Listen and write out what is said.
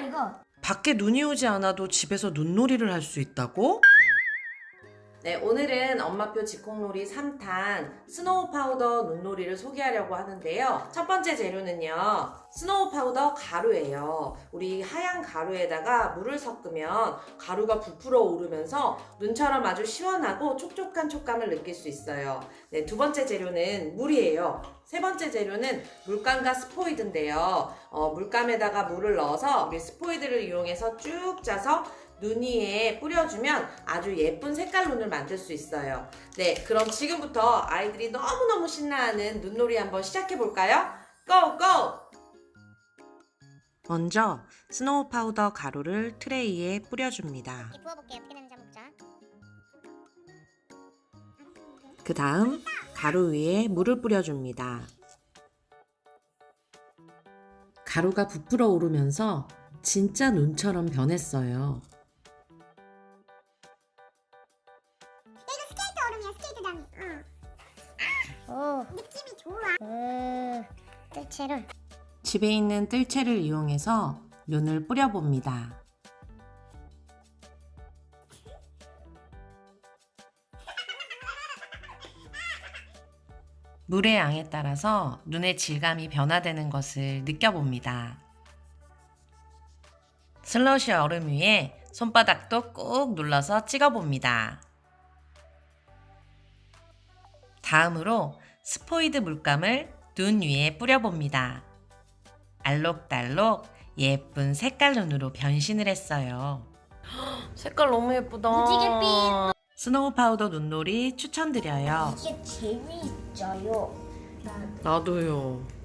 이거. 밖에 눈이 오지 않아도 집에서 눈놀이를 할 수 있다고? 네, 오늘은 엄마표 직콕놀이 3탄 스노우 파우더 눈놀이를 소개하려고 하는데요. 첫 번째 재료는요. 스노우 파우더 가루예요. 우리 하얀 가루에다가 물을 섞으면 가루가 부풀어 오르면서 눈처럼 아주 시원하고 촉촉한 촉감을 느낄 수 있어요. 네, 두 번째 재료는 물이에요. 세 번째 재료는 물감과 스포이드인데요. 어, 물감에다가 물을 넣어서 우리 스포이드를 이용해서 쭉 짜서 눈 위에 뿌려주면 아주 예쁜 색깔 눈을 만들 수 있어요. 네, 그럼 지금부터 아이들이 너무너무 신나하는 눈놀이 한번 시작해 볼까요? 고! 고! 먼저 스노우 파우더 가루를 트레이에 뿌려줍니다. 그 다음 가루 위에 물을 뿌려줍니다. 가루가 부풀어 오르면서 진짜 눈처럼 변했어요. 스케이트 얼음이야 스케이트장이. 응. 오. 느낌이 좋아. 음. 뜰채를. 집에 있는 뜰채를 이용해서 눈을 뿌려봅니다. 물의 양에 따라서 눈의 질감이 변화되는 것을 느껴봅니다. 슬러시 얼음 위에 손바닥도 꾹 눌러서 찍어봅니다. 다음으로 스포이드 물감을 눈 위에 뿌려봅니다. 알록달록 예쁜 색깔 눈으로 변신을 했어요. 색깔 너무 예쁘다. 무지개빛. 스노우 파우더 눈놀이 추천드려요. 이게 재미있어요. 나도요.